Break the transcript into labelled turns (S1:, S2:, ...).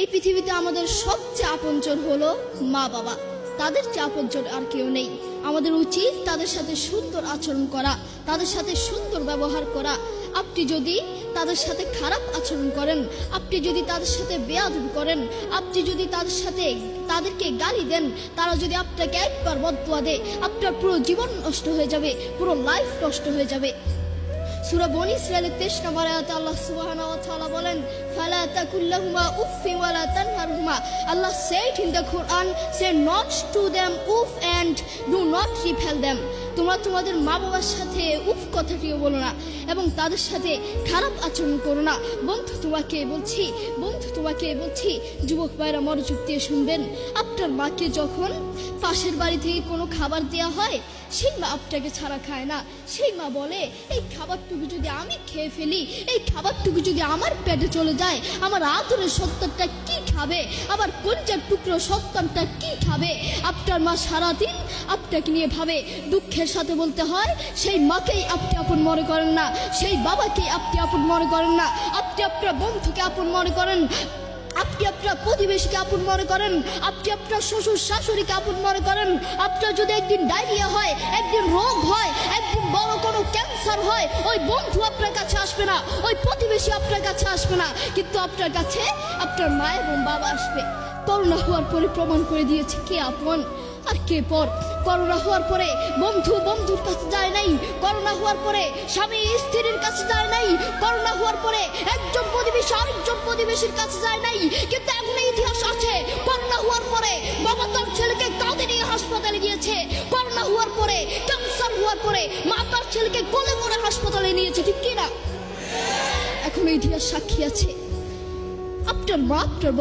S1: এই পৃথিবীতে আমাদের সবচেয়ে আপনজন হলো মা বাবা। তাদের চেয়ে আপনজন আর কেউ নেই। আমাদের উচিত তাদের সাথে সুন্দর আচরণ করা, তাদের সাথে সুন্দর ব্যবহার করা। আপনি যদি তাদের সাথে খারাপ আচরণ করেন, আপনি যদি তাদের সাথে বেয়াদব করেন, আপনি যদি তাদের সাথে তাদেরকে গালি দেন, তারা যদি আপনাকে একবার বদুয়া দেয়, আপনার পুরো জীবন নষ্ট হয়ে যাবে, পুরো লাইফ নষ্ট হয়ে যাবে। সূরা বনি ইসরায়েলের 23 নম্বর আয়াতে আল্লাহ সুবহানাহু ওয়া তাআলা বলেন, ফালা তাকুল্লাহুমা উফি ওয়ালা তানহারহুমা। Allah said in the Quran, say not to them উফ and do not repel them তোমরা তোমাদের মা বাবার সাথে উফ কথাটিও বলো না এবং তাদের সাথে খারাপ আচরণ করো না। বন্ধু তোমাকে বলছি, বন্ধু তোমাকে বলছি, যুবক ভাইরা মনোযোগ দিয়ে শুনবেন। আপনার মাকে যখন পাশের বাড়ি থেকে কোনো খাবার দেওয়া হয়, সেই মা আপনাকে ছাড়া খায় না। সেই মা বলে, এই খাবারটুকু যদি আমি খেয়ে ফেলি, এই খাবারটুকু যদি আমার পেটে চলে যায়, আমার আদরের সত্তরটা কি খাবে? আবার কলিজার টুকরো সন্তানটা কি খাবে? আপনার মা সারাদিন আপনাকে নিয়ে ভাবে, দুঃখের সাথে বলতে হয়, সেই মাকেই আপনি আপন মনে করেন না, সেই বাবাকেই আপনি আপন মনে করেন না, আপনি আপনার বন্ধুকে আপন মনে করেন, আপনি আপনার প্রতিবেশীকে আপন মনে করেন, আপনি আপনার শ্বশুর শাশুড়িকে আপন মনে করেন, আপনার যদি একদিন ডায়রিয়া হয়, একদিন রোগ হয়, একদিন বড় কোনো ক্যান্সার হয়, ওই বন্ধু আপনার কাছে আসবে না, ওই প্রতিবেশী আপনার কাছে আসবে না, কিন্তু আপনার কাছে আপনার মা এবং বাবা আসবে। করোনা হওয়ার পরে প্রমাণ করে দিয়েছে কে আপন। আর কে পর? করোনা হওয়ার পরে বন্ধু বন্ধুর কাছে যায় নাই। করোনা হওয়ার পরে স্বামী স্ত্রীর কাছে যায় নাই। করোনা হওয়ার পরে একজন প্রতিবেশী আরেকজন প্রতিবেশীর কাছে যায় নাই। কিন্তু এখন ইতিহাস আছে। করোনা হওয়ার পরে বাবা ছেলেকে কাঁধে নিয়ে হাসপাতালে গিয়েছে। করোনা হওয়ার পরে, ক্যান্সার হওয়ার পরে মা তার ছেলেকে কোলে করে হাসপাতালে নিয়েছে ঠিক কিনা এখন ইতিহাস সাক্ষী আছে। আপনার মা আপনার